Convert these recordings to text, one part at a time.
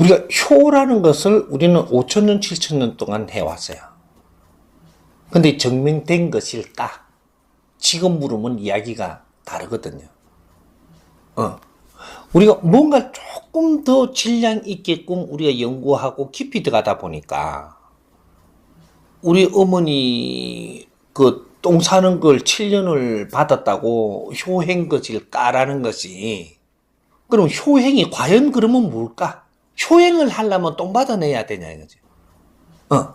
우리가 효라는 것을 우리는 5천년, 7천년 동안 해왔어요. 근데 증명된 것일까? 지금 물으면 이야기가 다르거든요. 어. 우리가 뭔가 조금 더 질량 있게끔 우리가 연구하고 깊이 들어가다 보니까 우리 어머니 그 똥 사는 걸 7년을 받았다고 효행 것일까라는 것이 그럼 효행이 과연 그러면 뭘까? 효행을 하려면 똥 받아내야 되냐 이거지. 어.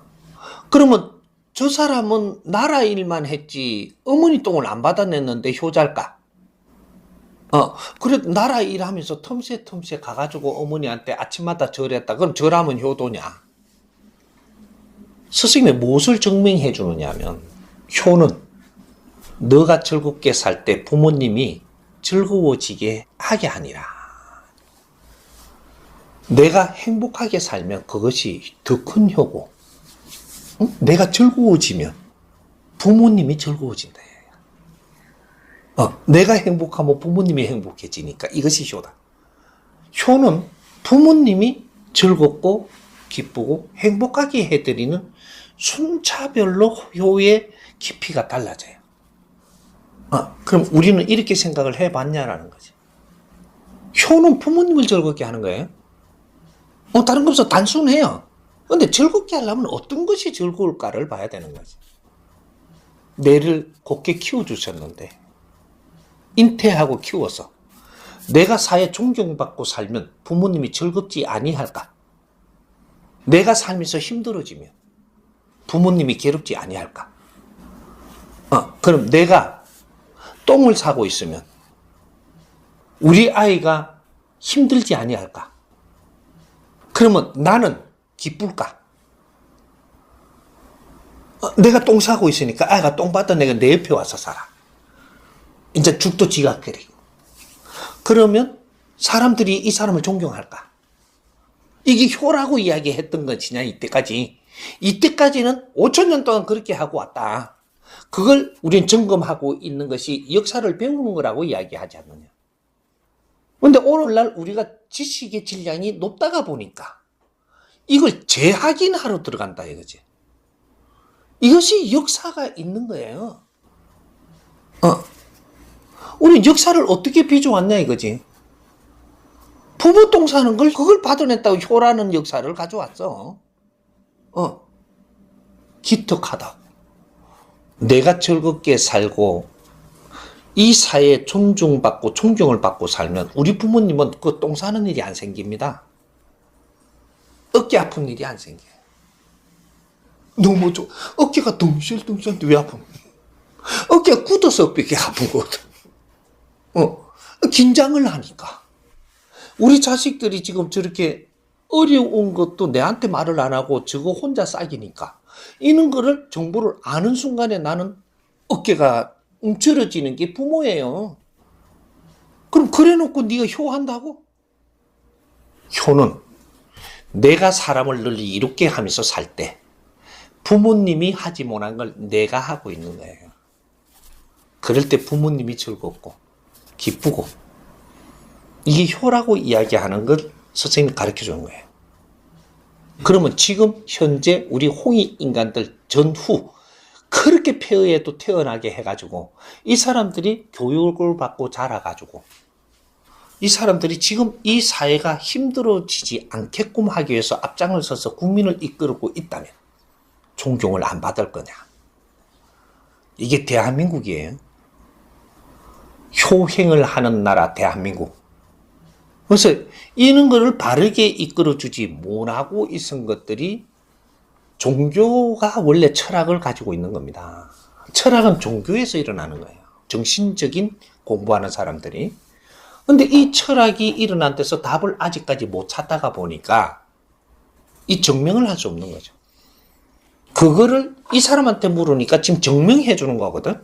그러면 저 사람은 나라 일만 했지 어머니 똥을 안 받아냈는데 효자일까? 어, 그래 나라 일하면서 틈새 틈새 가가지고 어머니한테 아침마다 절했다. 그럼 절하면 효도냐? 스승님이 무엇을 증명해 주느냐면 효는 너가 즐겁게 살 때 부모님이 즐거워지게 하게 하니라. 내가 행복하게 살면 그것이 더 큰 효고, 응? 내가 즐거워지면 부모님이 즐거워진다. 어, 내가 행복하면 부모님이 행복해지니까 이것이 효다. 효는 부모님이 즐겁고 기쁘고 행복하게 해드리는 순차별로 효의 깊이가 달라져요. 어, 그럼 우리는 이렇게 생각을 해봤냐라는 거지. 효는 부모님을 즐겁게 하는 거예요. 어, 다른 거 없어. 단순해요. 근데 즐겁게 하려면 어떤 것이 즐거울까를 봐야 되는 거지. 내를 곱게 키워주셨는데, 인태하고 키워서, 내가 사회 존경받고 살면 부모님이 즐겁지 아니할까? 내가 살면서 힘들어지면 부모님이 괴롭지 아니할까? 어, 그럼 내가 똥을 사고 있으면 우리 아이가 힘들지 아니할까? 그러면 나는 기쁠까? 어, 내가 똥 사고 있으니까 아이가 똥 받아 내가 내 옆에 와서 살아. 이제 죽도 지각거리고. 그러면 사람들이 이 사람을 존경할까? 이게 효라고 이야기했던 것이냐, 이때까지. 이때까지는 5천 년 동안 그렇게 하고 왔다. 그걸 우리는 점검하고 있는 것이 역사를 배우는 거라고 이야기하지 않느냐. 근데 오늘날 우리가 지식의 질량이 높다가 보니까 이걸 재확인하러 들어간다 이거지. 이것이 역사가 있는 거예요. 어. 우리 역사를 어떻게 빚어왔냐 이거지. 부부 똥 사는 걸 그걸 받아냈다고 효라는 역사를 가져왔어. 어. 기특하다. 내가 즐겁게 살고 이 사회에 존중받고 존경을 받고 살면 우리 부모님은 그 똥 사는 일이 안 생깁니다. 어깨 아픈 일이 안 생겨요. 너무 좋 어깨가 덩실덩실한데 왜 아픈 어깨가 굳어서 어깨가 아픈 거거든. 어, 긴장을 하니까. 우리 자식들이 지금 저렇게 어려운 것도 내한테 말을 안 하고 저거 혼자 싸기니까. 이런 거를 정보를 아는 순간에 나는 어깨가 움츠러지는 게 부모예요. 그럼 그래 놓고 네가 효한다고? 효는 내가 사람을 늘 이롭게 하면서 살 때 부모님이 하지 못한 걸 내가 하고 있는 거예요. 그럴 때 부모님이 즐겁고 기쁘고 이게 효라고 이야기하는 걸 선생님이 가르쳐 주는 거예요. 그러면 지금 현재 우리 홍익 인간들 전후 그렇게 폐허에도 태어나게 해가지고 이 사람들이 교육을 받고 자라가지고 이 사람들이 지금 이 사회가 힘들어지지 않게끔 하기 위해서 앞장을 서서 국민을 이끌고 있다면 존경을 안 받을 거냐? 이게 대한민국이에요. 효행을 하는 나라 대한민국. 그래서 이런 거를 바르게 이끌어주지 못하고 있은 것들이 종교가 원래 철학을 가지고 있는 겁니다. 철학은 종교에서 일어나는 거예요. 정신적인 공부하는 사람들이. 근데 이 철학이 일어난 데서 답을 아직까지 못 찾다가 보니까 이 증명을 할 수 없는 거죠. 그거를 이 사람한테 물으니까 지금 증명해 주는 거거든.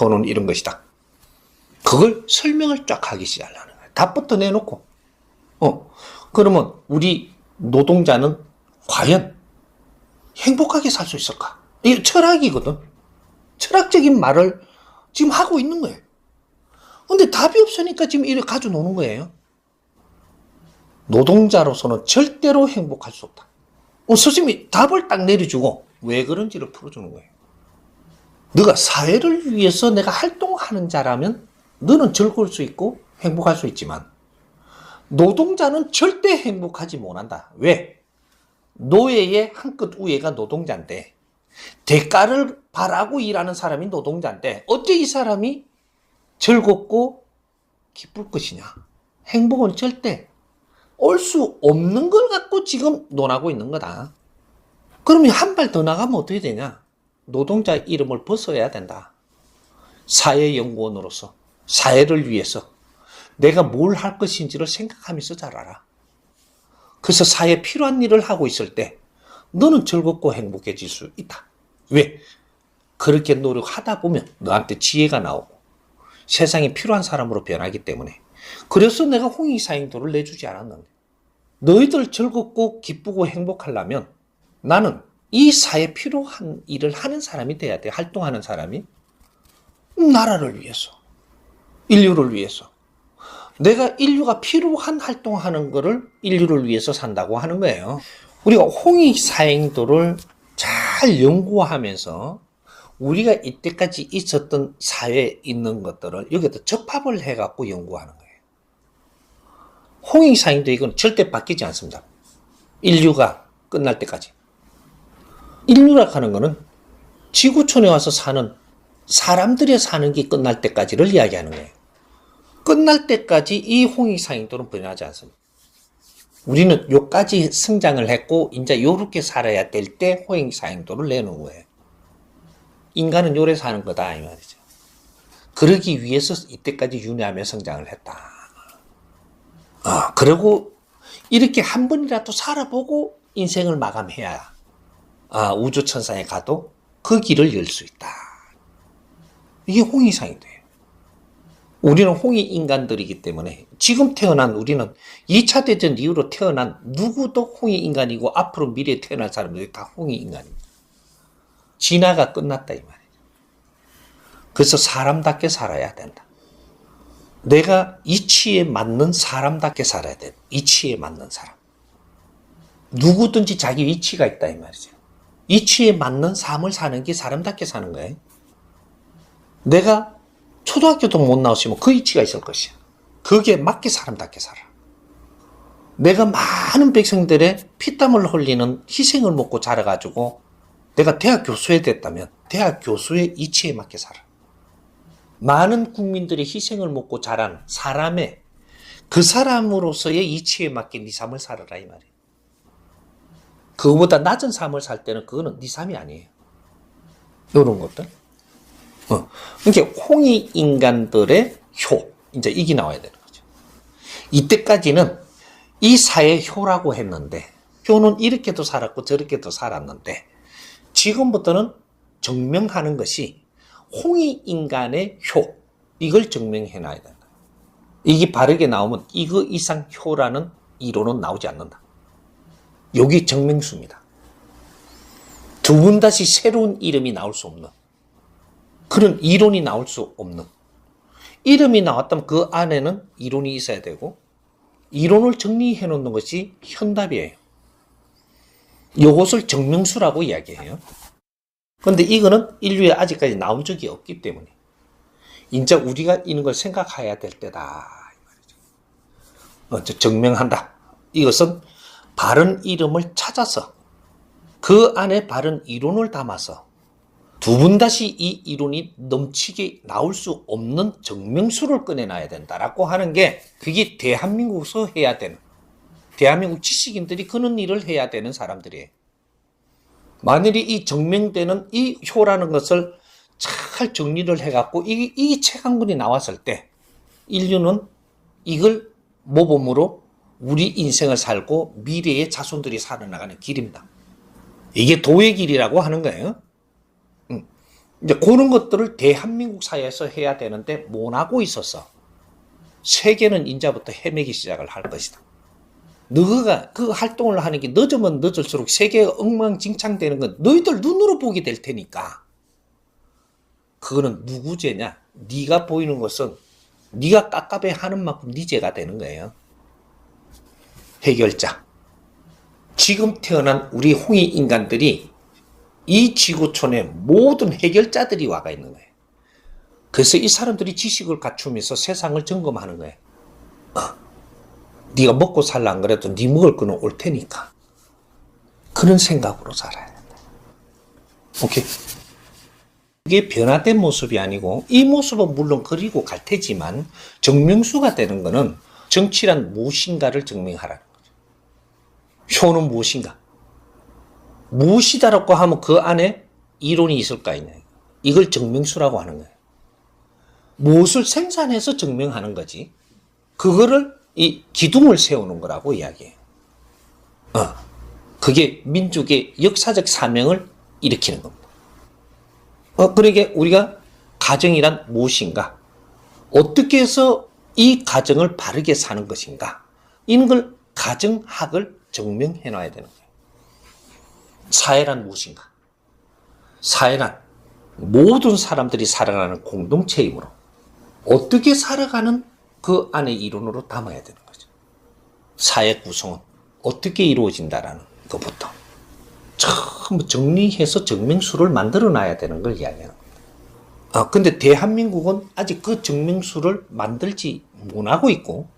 효는 이런 것이다. 그걸 설명을 쫙 하기 시작하는 거예요. 답부터 내놓고. 어, 그러면 우리 노동자는 과연 행복하게 살 수 있을까? 이게 철학이거든. 철학적인 말을 지금 하고 있는 거예요. 근데 답이 없으니까 지금 이렇게 가져노는 거예요. 노동자로서는 절대로 행복할 수 없다. 어, 스님이 답을 딱 내려주고 왜 그런지를 풀어주는 거예요. 너가 사회를 위해서 내가 활동하는 자라면 너는 즐거울 수 있고 행복할 수 있지만 노동자는 절대 행복하지 못한다. 왜? 노예의 한끗 위에가 노동자인데 대가를 바라고 일하는 사람이 노동자인데 어째 이 사람이 즐겁고 기쁠 것이냐? 행복은 절대 올 수 없는 걸 갖고 지금 논하고 있는 거다. 그러면 한 발 더 나가면 어떻게 되냐? 노동자 이름을 벗어야 된다. 사회연구원으로서, 사회를 위해서 내가 뭘 할 것인지를 생각하면서 자라라. 그래서 사회에 필요한 일을 하고 있을 때 너는 즐겁고 행복해질 수 있다. 왜? 그렇게 노력하다 보면 너한테 지혜가 나오고 세상에 필요한 사람으로 변하기 때문에 그래서 내가 홍익사행도를 내주지 않았는데 너희들 즐겁고 기쁘고 행복하려면 나는 이 사회에 필요한 일을 하는 사람이 돼야 돼. 활동하는 사람이. 나라를 위해서. 인류를 위해서. 내가 인류가 필요한 활동하는 거를 인류를 위해서 산다고 하는 거예요. 우리가 홍익 사행도를 잘 연구하면서 우리가 이때까지 있었던 사회에 있는 것들을 여기다 접합을 해갖고 연구하는 거예요. 홍익 사행도 이건 절대 바뀌지 않습니다. 인류가 끝날 때까지. 인류라 하는 거는 지구촌에 와서 사는 사람들이 사는 게 끝날 때까지를 이야기하는 거예요. 끝날 때까지 이 홍익사행도는 변하지 않습니다. 우리는 요까지 성장을 했고 이제 요렇게 살아야 될때 홍익사행도를 내놓은 거예요. 인간은 요래 사는 거다 이 말이죠. 그러기 위해서 이때까지 윤회하며 성장을 했다. 아, 그리고 이렇게 한 번이라도 살아보고 인생을 마감해야 아, 우주천상에 가도 그 길을 열 수 있다. 이게 홍익사행도예요. 우리는 홍익 인간들이기 때문에 지금 태어난 우리는 2차 대전 이후로 태어난 누구도 홍익 인간이고 앞으로 미래에 태어날 사람들이 다 홍익 인간입니다. 진화가 끝났다 이 말이에요. 그래서 사람답게 살아야 된다. 내가 이치에 맞는 사람답게 살아야 돼. 이치에 맞는 사람. 누구든지 자기 위치가 있다 이 말이죠. 이치에 맞는 삶을 사는 게 사람답게 사는 거예요. 내가 초등학교도 못 나왔으면 그 이치가 있을 것이야. 거기에 맞게 사람답게 살아. 내가 많은 백성들의 피땀을 흘리는 희생을 먹고 자라가지고 내가 대학 교수에 됐다면 대학 교수의 이치에 맞게 살아. 많은 국민들의 희생을 먹고 자란 사람의 그 사람으로서의 이치에 맞게 네 삶을 살아라 이 말이에요. 그거보다 낮은 삶을 살 때는 그거는 네 삶이 아니에요. 이런 것들. 어. 그러니까 홍이 인간들의 효 이제 이게 나와야 되는 거죠. 이때까지는 이 사회 효라고 했는데 효는 이렇게도 살았고 저렇게도 살았는데 지금부터는 증명하는 것이 홍이 인간의 효 이걸 증명해 놔야 된다. 이게 바르게 나오면 이거 이상 효라는 이론은 나오지 않는다. 여기 정명수입니다. 두번 다시 새로운 이름이 나올 수 없는 그런 이론이 나올 수 없는 이름이 나왔다면 그 안에는 이론이 있어야 되고 이론을 정리해 놓는 것이 현답이에요. 이것을 정명수라고 이야기해요. 그런데 이거는 인류에 아직까지 나온 적이 없기 때문에 이제 우리가 이런 걸 생각해야 될 때다. 어, 정명한다. 이것은 바른 이름을 찾아서 그 안에 바른 이론을 담아서 두번 다시 이 이론이 넘치게 나올 수 없는 정명수를 꺼내놔야 된다라고 하는 게 그게 대한민국에서 해야 되는 대한민국 지식인들이 그런 일을 해야 되는 사람들이에요. 만일이 이 정명되는 이 효라는 것을 잘 정리를 해갖고 이, 이 책 한 권이 나왔을 때 인류는 이걸 모범으로 우리 인생을 살고 미래의 자손들이 살아나가는 길입니다. 이게 도의 길이라고 하는 거예요. 음. 이제 그런 것들을 대한민국 사회에서 해야 되는데 못 하고 있어서 세계는 인자부터 헤매기 시작을 할 것이다. 너가 그 활동을 하는 게 늦으면 늦을수록 세계가 엉망진창되는 건 너희들 눈으로 보게 될 테니까. 그거는 누구 죄냐? 네가 보이는 것은 네가 깝깝해 하는 만큼 네 죄가 되는 거예요. 해결자. 지금 태어난 우리 홍이 인간들이 이 지구촌의 모든 해결자들이 와가 있는 거예요. 그래서 이 사람들이 지식을 갖추면서 세상을 점검하는 거예요. 어, 네가 먹고 살라 안 그래도 네 먹을 거는 올 테니까. 그런 생각으로 살아야 된다. 오케이? 이게 변화된 모습이 아니고 이 모습은 물론 그리고 갈 테지만 정명수가 되는 것은 정치란 무엇인가를 증명하라는 거죠. 효는 무엇인가? 무엇이다라고 하면 그 안에 이론이 있을 거 아니냐. 이걸 증명수라고 하는 거예요. 무엇을 생산해서 증명하는 거지. 그거를 이 기둥을 세우는 거라고 이야기해요. 어. 그게 민족의 역사적 사명을 일으키는 겁니다. 어, 그러게 우리가 가정이란 무엇인가? 어떻게 해서 이 가정을 바르게 사는 것인가? 이런 걸 가정학을 증명해 놔야 되는 거예요. 사회란 무엇인가? 사회란 모든 사람들이 살아가는 공동체이므로 어떻게 살아가는 그 안에 이론으로 담아야 되는 거죠. 사회 구성은 어떻게 이루어진다라는 것부터 전부 정리해서 증명수를 만들어 놔야 되는 걸 이야기하는 겁니다. 아, 근데 대한민국은 아직 그 증명수를 만들지 못하고 있고,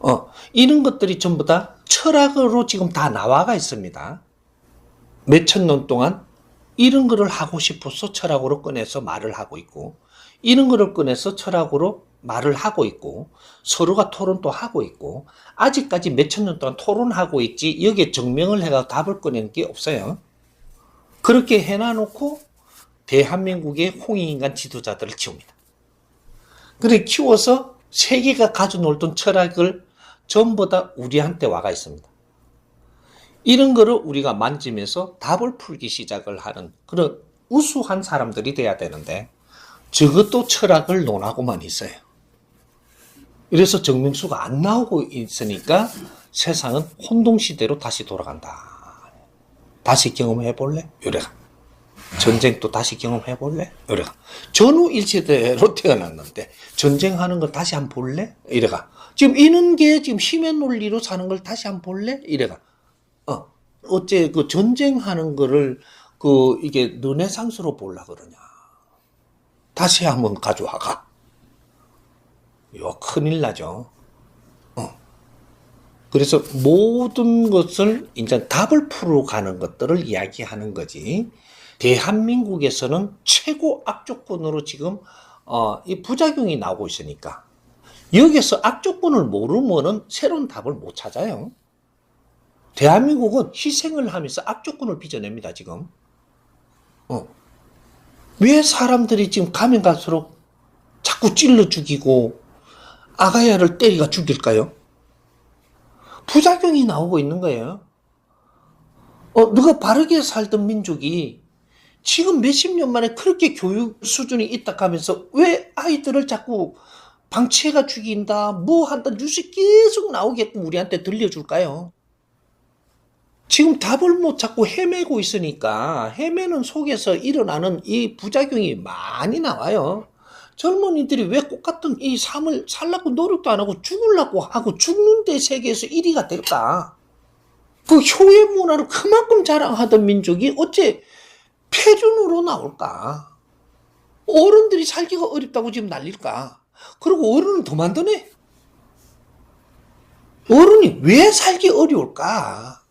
어, 이런 것들이 전부 다 철학으로 지금 다 나와가 있습니다. 몇천 년 동안 이런 거를 하고 싶어서 철학으로 꺼내서 말을 하고 있고, 이런 거를 꺼내서 철학으로 말을 하고 있고, 서로가 토론도 하고 있고, 아직까지 몇천 년 동안 토론하고 있지, 여기에 증명을 해가 답을 꺼내는 게 없어요. 그렇게 해놔놓고, 대한민국의 홍익인간 지도자들을 키웁니다. 그래 키워서 세계가 가져 놀던 철학을 전부 다 우리한테 와가 있습니다. 이런 거를 우리가 만지면서 답을 풀기 시작을 하는 그런 우수한 사람들이 돼야 되는데 저것도 철학을 논하고만 있어요. 이래서 정명수가 안 나오고 있으니까 세상은 혼동시대로 다시 돌아간다. 다시 경험해 볼래? 요래가. 전쟁도 다시 경험해 볼래? 이래가. 전후 일체대로 태어났는데 전쟁하는 걸 다시 한번 볼래? 이래가. 지금 이런 게 지금 힘의 논리로 사는 걸 다시 한번 볼래? 이래가. 어. 어째 그 전쟁하는 거를 그 이게 르네상스로 볼라 그러냐. 다시 한번 가져와가. 요 큰일 나죠. 어. 그래서 모든 것을 이제 답을 풀어 가는 것들을 이야기하는 거지. 대한민국에서는 최고 악조건으로 지금 어, 이 부작용이 나오고 있으니까 여기서 악조건을 모르면은 새로운 답을 못 찾아요. 대한민국은 희생을 하면서 악조건을 빚어냅니다, 지금. 어. 왜 사람들이 지금 가면 갈수록 자꾸 찔러 죽이고 아가야를 때리가 죽일까요? 부작용이 나오고 있는 거예요. 어, 누가 바르게 살던 민족이 지금 몇십 년 만에 그렇게 교육 수준이 있다 하면서 왜 아이들을 자꾸 방치해가 죽인다, 뭐 한다, 뉴스 계속 나오게끔 우리한테 들려줄까요? 지금 답을 못 찾고 헤매고 있으니까 헤매는 속에서 일어나는 이 부작용이 많이 나와요. 젊은이들이 왜 똑같은 이 삶을 살라고 노력도 안 하고 죽으려고 하고 죽는데 세계에서 1위가 될까? 그 효의 문화를 그만큼 자랑하던 민족이 어째 폐륜으로 나올까? 어른들이 살기가 어렵다고 지금 난릴까? 그리고 어른은 더 만드네? 어른이 왜 살기 어려울까?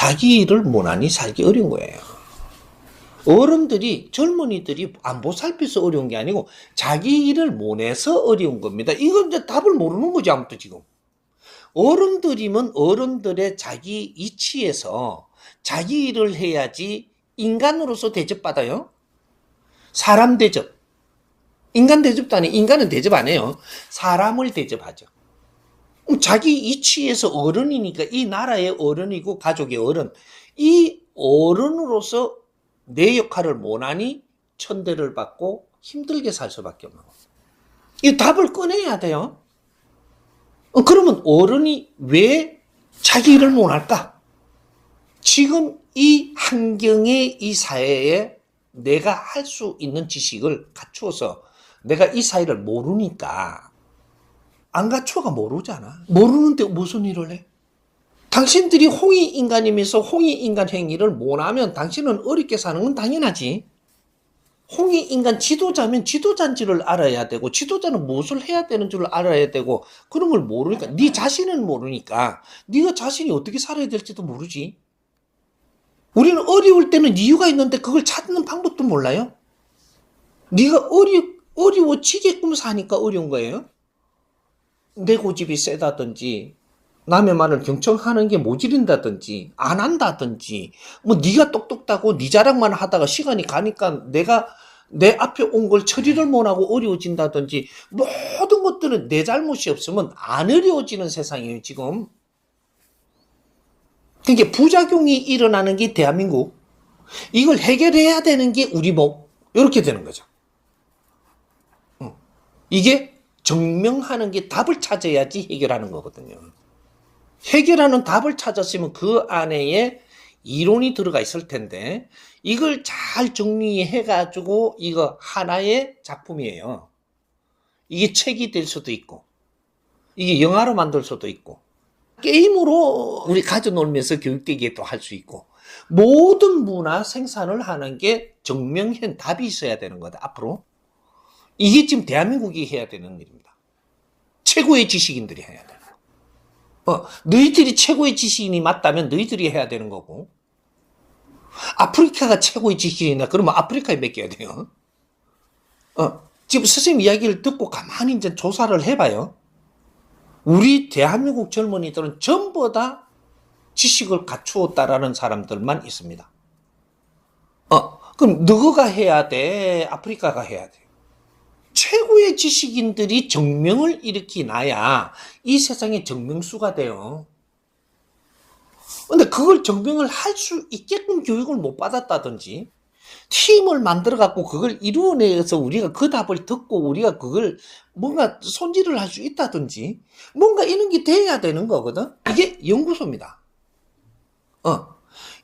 어? 자기 일을 못하니 살기 어려운 거예요. 어른들이, 젊은이들이 안 보살펴서 어려운 게 아니고 자기 일을 못해서 어려운 겁니다. 이건 이제 답을 모르는 거지, 아무튼 지금. 어른들이면 어른들의 자기 이치에서 자기 일을 해야지 인간으로서 대접받아요. 사람 대접. 인간 대접도 아니에요. 인간은 대접 안 해요. 사람을 대접하죠. 자기 이치에서 어른이니까 이 나라의 어른이고 가족의 어른. 이 어른으로서 내 역할을 못하니 천대를 받고 힘들게 살 수밖에 없는 거예요. 이 답을 꺼내야 돼요. 어, 그러면 어른이 왜 자기 일을 못할까? 지금 이 환경에 이 사회에 내가 할 수 있는 지식을 갖추어서 내가 이 사회를 모르니까 안 갖춰가 모르잖아. 모르는데 무슨 일을 해? 당신들이 홍이 인간이면서 홍이 인간 행위를 못하면 당신은 어렵게 사는 건 당연하지. 홍이 인간 지도자면 지도자인지를 알아야 되고 지도자는 무엇을 해야 되는 줄 알아야 되고 그런 걸 모르니까 네 자신은 모르니까 네가 자신이 어떻게 살아야 될지도 모르지. 우리는 어려울 때는 이유가 있는데 그걸 찾는 방법도 몰라요. 네가 어려 어려워지게끔 사니까 어려운 거예요. 내 고집이 세다든지 남의 말을 경청하는 게 모질린다든지 안 한다든지 뭐 네가 똑똑하고 네 자랑만 하다가 시간이 가니까 내가 내 앞에 온 걸 처리를 못하고 어려워진다든지 모든 것들은 내 잘못이 없으면 안 어려워지는 세상이에요 지금. 그게 부작용이 일어나는 게 대한민국. 이걸 해결해야 되는 게 우리 목. 이렇게 되는 거죠. 어. 이게 증명하는 게 답을 찾아야지 해결하는 거거든요. 해결하는 답을 찾았으면 그 안에 이론이 들어가 있을 텐데 이걸 잘 정리해 가지고 이거 하나의 작품이에요. 이게 책이 될 수도 있고 이게 영화로 만들 수도 있고 게임으로 우리 가져 놀면서 교육되게 또할수 있고 모든 문화 생산을 하는 게 정명현 답이 있어야 되는 거다 앞으로 이게 지금 대한민국이 해야 되는 일입니다. 최고의 지식인들이 해야 되는 거. 어, 너희들이 최고의 지식인이 맞다면 너희들이 해야 되는 거고. 아프리카가 최고의 지식인이나 그러면 아프리카에 맡겨야 돼요. 어, 지금 선생님 이야기를 듣고 가만히 이제 조사를 해봐요. 우리 대한민국 젊은이들은 전부 다 지식을 갖추었다라는 사람들만 있습니다. 어, 그럼 너가 해야 돼? 아프리카가 해야 돼? 최고의 지식인들이 정명을 일으키나야 이 세상의 정명수가 돼요. 근데 그걸 정명을 할 수 있게끔 교육을 못 받았다든지 팀을 만들어 갖고 그걸 이루어내서 우리가 그 답을 듣고 우리가 그걸 뭔가 손질을 할 수 있다든지 뭔가 이런 게 돼야 되는 거거든. 이게 연구소입니다. 어.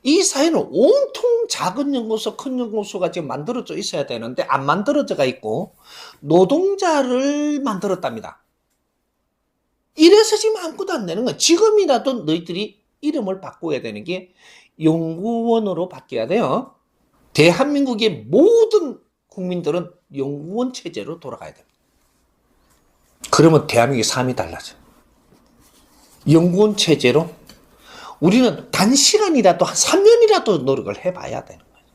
이 사회는 온통 작은 연구소, 큰 연구소가 지금 만들어져 있어야 되는데 안 만들어져가 있고 노동자를 만들었답니다. 이래서 지금 아무것도 안 되는 거야. 지금이라도 너희들이 이름을 바꿔야 되는 게 연구원으로 바뀌어야 돼요. 대한민국의 모든 국민들은 연구원 체제로 돌아가야 됩니다. 그러면 대한민국의 삶이 달라져. 연구원 체제로 우리는 단시간이라도 한 3년이라도 노력을 해봐야 되는 거예요.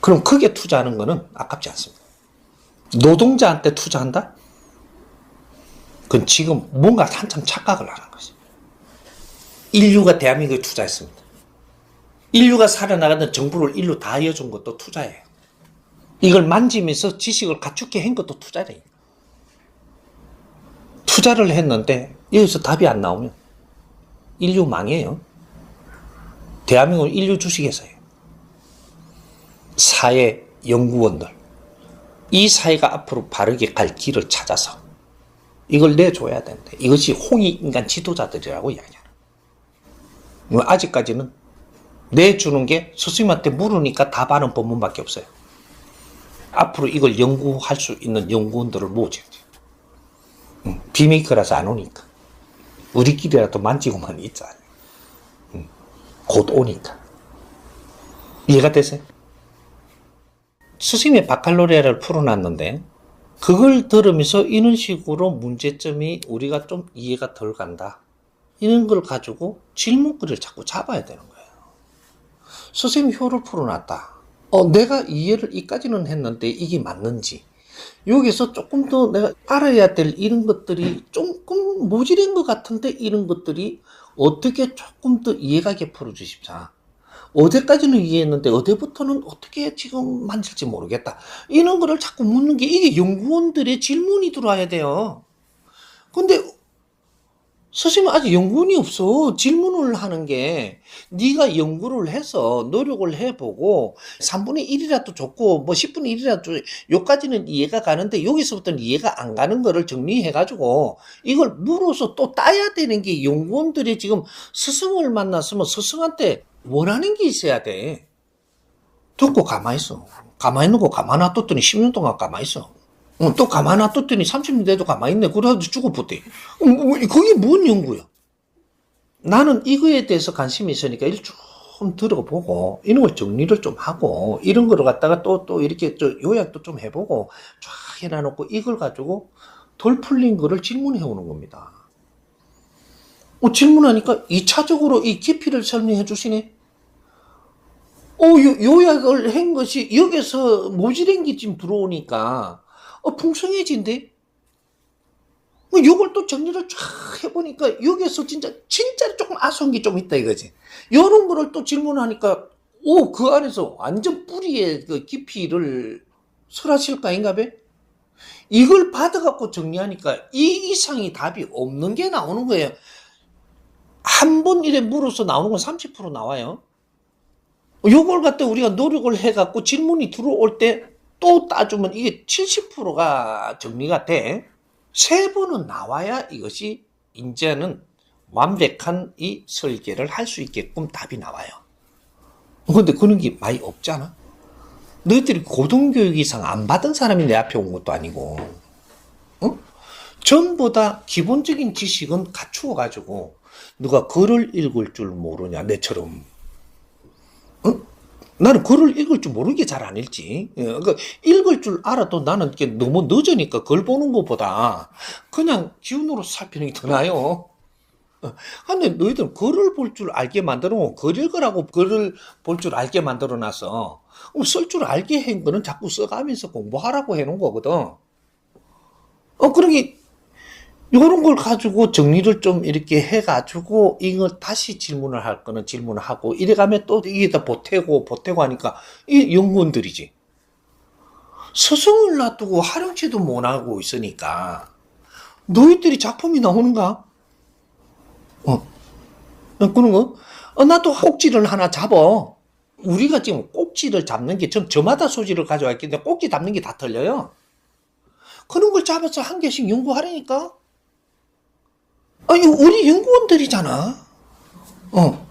그럼 그게 투자하는 거는 아깝지 않습니다. 노동자한테 투자한다? 그건 지금 뭔가 한참 착각을 하는 거죠. 인류가 대한민국에 투자했습니다. 인류가 살아나가는 정부를 일로 다 이어준 것도 투자예요. 이걸 만지면서 지식을 갖추게 한 것도 투자래요. 투자를 했는데 여기서 답이 안 나오면 인류 망해요. 대한민국 인류 주식회사예요. 사회 연구원들. 이 사회가 앞으로 바르게 갈 길을 찾아서 이걸 내줘야 되는데 이것이 홍익 인간 지도자들이라고 이야기하는. 뭐 아직까지는 내주는 게 스승님한테 물으니까 답하는 법문밖에 없어요. 앞으로 이걸 연구할 수 있는 연구원들을 모으죠. 비메이커라서 안 오니까. 우리끼리라도 만지고만 있자. 곧 오니까. 이해가 되세요? 스승의 바칼로레아를 풀어놨는데 그걸 들으면서 이런 식으로 문제점이 우리가 좀 이해가 덜 간다. 이런 걸 가지고 질문거리를 자꾸 잡아야 되는 거예요. 선생님 효를 풀어놨다. 어, 내가 이해를 이까지는 했는데 이게 맞는지. 여기서 조금 더 내가 알아야 될 이런 것들이 조금 모질인 것 같은데 이런 것들이 어떻게 조금 더 이해가게 풀어주십사. 어디까지는 이해했는데 어디부터는 어떻게 지금 만질지 모르겠다. 이런 거를 자꾸 묻는 게 이게 연구원들의 질문이 들어와야 돼요. 근데 선생님 아직 연구원이 없어. 질문을 하는 게 네가 연구를 해서 노력을 해보고 3분의 1이라도 좋고 뭐 10분의 1이라도 요까지는 이해가 가는데 여기서부터는 이해가 안 가는 거를 정리해가지고 이걸 물어서 또 따야 되는 게 연구원들이 지금 스승을 만났으면 스승한테 원하는 게 있어야 돼. 듣고 가만히 있어. 가만히 있는 거 가만히 놔뒀더니 10년 동안 가만히 있어. 어, 또 가만 놔뒀더니 30년 돼도 가만히 있네. 그래가지고 죽어보대. 어, 뭐, 그게 뭔 연구야? 나는 이거에 대해서 관심이 있으니까 좀 들어보고, 이런 걸 정리를 좀 하고, 이런 거를 갖다가 또, 또 이렇게 저 요약도 좀 해보고, 쫙 해놔놓고, 이걸 가지고 덜 풀린 거를 질문해 오는 겁니다. 어, 질문하니까 2차적으로 이 깊이를 설명해 주시네. 어, 요, 요약을 한 것이 여기서 게 지금 들어오니까, 어, 풍성해진대? 뭐, 요걸 또 정리를 쫙 해보니까, 여기서 진짜, 진짜 조금 아쉬운 게 좀 있다 이거지. 요런 거를 또 질문하니까, 오, 그 안에서 완전 뿌리의 그 깊이를 설하실 거 아닌가 봐? 이걸 받아갖고 정리하니까, 이 이상이 답이 없는 게 나오는 거예요. 한번 이래 물어서 나오는 건 30% 나와요. 요걸 갖다 우리가 노력을 해갖고 질문이 들어올 때 또 따주면 이게 70%가 정리가 돼. 세 번은 나와야 이것이 이제는 완벽한 이 설계를 할 수 있게끔 답이 나와요. 근데 그런 게 많이 없잖아. 너희들이 고등교육 이상 안 받은 사람이 내 앞에 온 것도 아니고, 어? 전부 다 기본적인 지식은 갖추어 가지고 누가 글을 읽을 줄 모르냐 내처럼 어? 나는 글을 읽을 줄 모르게 잘 안 읽지. 예, 그러니까 읽을 줄 알아도 나는 너무 늦으니까 글 보는 것보다 그냥 기운으로 살피는 게 더 나아요. 어, 근데 너희들은 글을 볼 줄 알게 만들어 놓고 글 읽으라고 글을 볼 줄 알게 만들어 놨어. 쓸 줄 알게 한 거는 자꾸 써가면서 공부하라고 해 놓은 거거든. 어, 그러게 이런 걸 가지고 정리를 좀 이렇게 해가지고 이걸 다시 질문을 할 거는 질문을 하고 이래가면 또 이게 다 보태고 보태고 하니까 이 연구원들이지. 스승을 놔두고 활용치도 못하고 있으니까 너희들이 작품이 나오는가? 어. 그런 거? 어, 나도 꼭지를 하나 잡어. 우리가 지금 꼭지를 잡는 게 전 저마다 소지를 가져왔기 때문에 꼭지 잡는 게 다 틀려요. 그런 걸 잡아서 한 개씩 연구하라니까? 아니, 우리 연구원들이잖아. 어.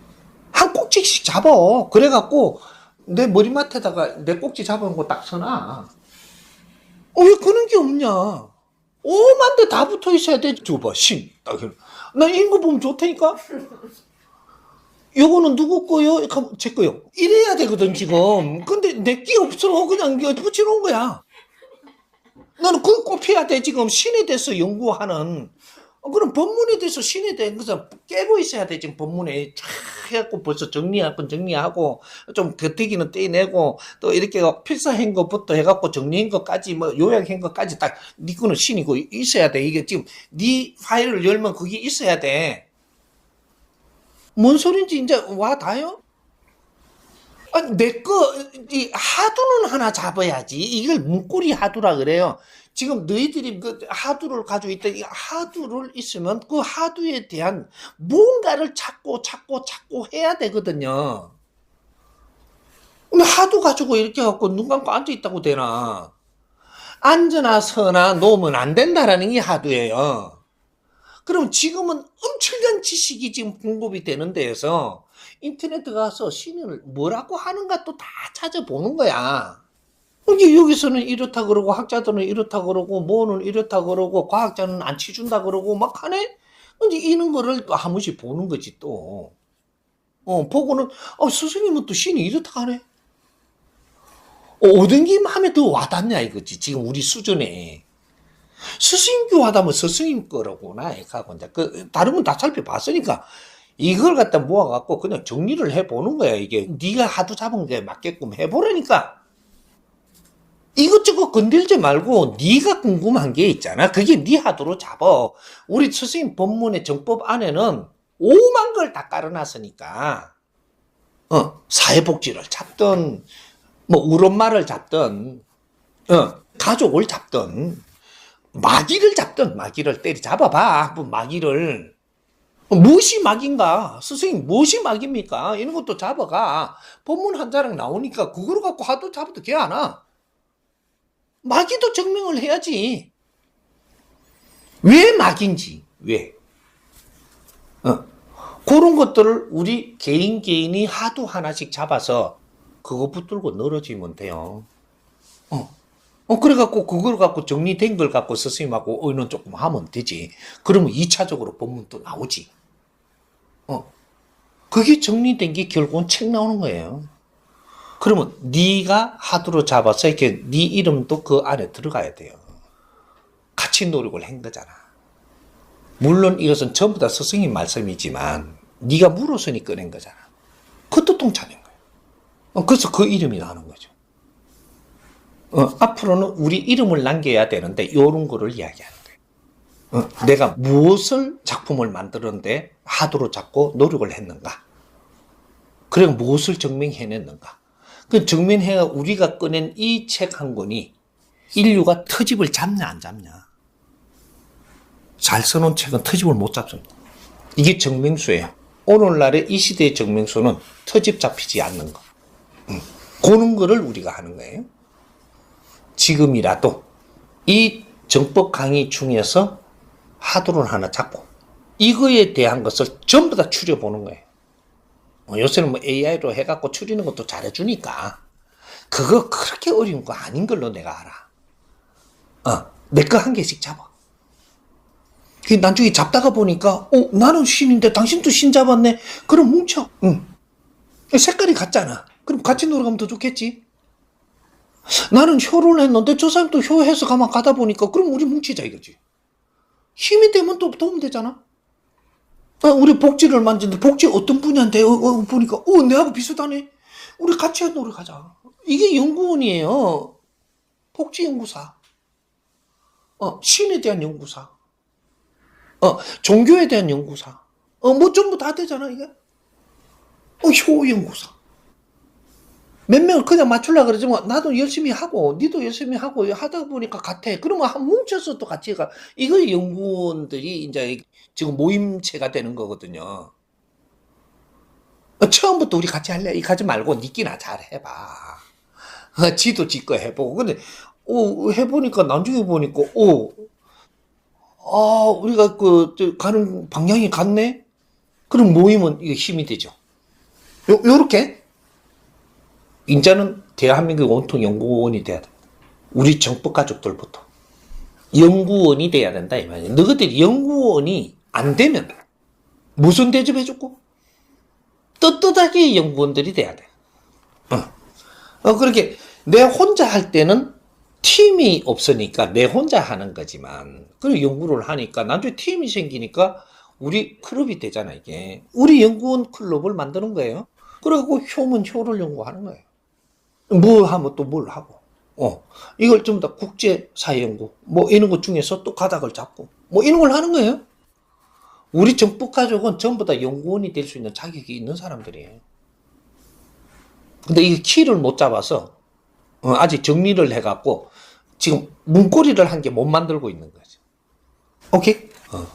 한 꼭지씩 잡아. 그래갖고, 내 머리맡에다가 내 꼭지 잡아놓은 거 딱 써놔. 어, 왜 그런 게 없냐? 오만 대 다 붙어 있어야 돼. 저거 봐, 신. 딱. 나 이런 거 보면 좋다니까? 요거는 누구 거요? 제 거요. 이래야 되거든, 지금. 근데 내게 없어. 그냥 붙여놓은 거야. 나는 그거 꼽혀야 돼, 지금. 신에 대해서 연구하는. 어, 그럼 법문에 대해서 신에 대해서 깨고 있어야 돼. 지금 법문에 쫙 해갖고 벌써 정리할 건 정리하고, 좀 겉대기는 떼내고, 또 이렇게 필사한 것부터 해갖고 정리한 것까지, 뭐 요약한 것까지 딱, 니 거는 신이고 있어야 돼. 이게 지금 네 파일을 열면 그게 있어야 돼. 뭔 소린지 이제 와 닿아요? 아, 내 거, 이 하두는 하나 잡아야지. 이걸 문고리 하두라 그래요. 지금 너희들이 그 하두를 가지고 있다. 이 하두를 있으면 그 하두에 대한 뭔가를 찾고 찾고 찾고 해야 되거든요. 하두 가지고 이렇게 갖고 눈 감고 앉아 있다고 되나? 앉으나 서나 놓으면 안 된다라는 게 하두예요. 그럼 지금은 엄청난 지식이 지금 공급이 되는 데에서 인터넷 가서 신을 뭐라고 하는가 또 다 찾아보는 거야. 이게 여기서는 이렇다 그러고 학자들은 이렇다 그러고 뭐는 이렇다 그러고 과학자는 안 치준다 그러고 막 하네. 이제 이런 거를 또한 번씩 보는 거지 또. 어 보고는 어 스승님은 또 신이 이렇다 하네. 어, 어떤 게 마음에 더 와닿냐 이거지 지금 우리 수준에. 스승교 하다면 스승님 거라고나 하고 이제 그 다른 건 다 살펴봤으니까 이걸 갖다 모아갖고 그냥 정리를 해보는 거야 이게 네가 하도 잡은 게 맞게끔 해보라니까 이것저것 건들지 말고 네가 궁금한 게 있잖아 그게 네 하도로 잡어 우리 스승님 법문의 정법 안에는 오만 걸 다 깔아놨으니까 어 사회복지를 잡든 뭐 우엄마를 잡든 어 가족을 잡든 마귀를 잡든 마귀를 때리 잡아봐 한번 마귀를 무엇이 마귀인가? 스승님, 무엇이 마귀입니까? 이런 것도 잡아가. 본문 한 자락 나오니까 그걸 갖고 하도 잡아도 걔안 와. 마귀도 증명을 해야지. 왜 마귀인지, 왜? 어. 그런 것들을 우리 개인 개인이 하도 하나씩 잡아서 그거 붙들고 늘어지면 돼요. 어. 어, 어, 그래갖고 그걸 갖고 정리된 걸 갖고 스승님하고 의논 조금 하면 되지. 그러면 2차적으로 본문 또 나오지. 어. 그게 정리된 게 결국은 책 나오는 거예요. 그러면 네가 하두로 잡아서 이렇게 네 이름도 그 안에 들어가야 돼요. 같이 노력을 한 거잖아. 물론 이것은 전부 다 스승님 말씀이지만 네가 물었으니 꺼낸 거잖아. 그것도 통찰인 거예요. 어, 그래서 그 이름이 나오는 거죠. 어, 앞으로는 우리 이름을 남겨야 되는데 이런 거를 이야기하는 거예요. 어, 내가 무엇을 작품을 만들었는데 하도로 잡고 노력을 했는가? 그리고 무엇을 증명해냈는가? 그 증명해 우리가 꺼낸 이 책 한 권이 인류가 터집을 잡냐 안 잡냐? 잘 써놓은 책은 터집을 못 잡습니다. 이게 증명수예요. 오늘날의 이 시대의 증명수는 터집 잡히지 않는 거. 음, 그런 거를 우리가 하는 거예요. 지금이라도 이 정법 강의 중에서 하도를 하나 잡고 이거에 대한 것을 전부 다 추려보는 거예요. 뭐 요새는 뭐 AI로 해갖고 추리는 것도 잘해주니까 그거 그렇게 어려운 거 아닌 걸로 내가 알아. 어, 내 거 한 개씩 잡아. 그 나중에 잡다가 보니까 어 나는 신인데 당신도 신 잡았네. 그럼 뭉쳐. 응. 색깔이 같잖아. 그럼 같이 놀아가면 더 좋겠지. 나는 효를 했는데 저 사람도 효 해서 가만 가다 보니까 그럼 우리 뭉치자 이거지. 힘이 되면 또 도움 되잖아. 아, 우리 복지를 만지는데 복지 어떤 분야인데 어, 어, 보니까 어 내하고 비슷하네. 우리 같이 노력하자. 이게 연구원이에요. 복지연구사. 어 신에 대한 연구사. 어 종교에 대한 연구사. 어 뭐 전부 다 되잖아 이게. 어 효연구사. 몇 명을 그냥 맞추려 그러지만 나도 열심히 하고 니도 열심히 하고 하다 보니까 같아. 그러면 한 뭉쳐서 또 같이 가. 이거 연구원들이 이제 지금 모임체가 되는 거거든요. 어, 처음부터 우리 같이 할래? 이 가지 말고 니끼나 잘 해봐. 어, 지도 지거 해보고. 근데 오, 해보니까 나중에 보니까 오, 아 우리가 그 저, 가는 방향이 같네. 그럼 모임은 이게 힘이 되죠. 요 요렇게 인자는 대한민국 온통 연구원이 돼야 돼. 우리 정법 가족들부터. 연구원이 돼야 된다, 이 말이야. 너희들이 연구원이 안 되면 무슨 대접해줬고? 떳떳하게 연구원들이 돼야 돼. 어. 어, 그렇게 내 혼자 할 때는 팀이 없으니까 내 혼자 하는 거지만, 그리고 연구를 하니까 나중에 팀이 생기니까 우리 클럽이 되잖아, 이게. 우리 연구원 클럽을 만드는 거예요. 그리고 효면 효를 연구하는 거예요. 뭘 하면 또 뭘 하고. 어. 이걸 좀더 국제사회연구, 뭐 이런 것 중에서 또 가닥을 잡고, 뭐 이런 걸 하는 거예요. 우리 정부 가족은 전부 다 연구원이 될 수 있는 자격이 있는 사람들이에요. 근데 이 키를 못 잡아서, 어, 아직 정리를 해갖고, 지금 문고리를 한개못 만들고 있는 거죠. 오케이? 어.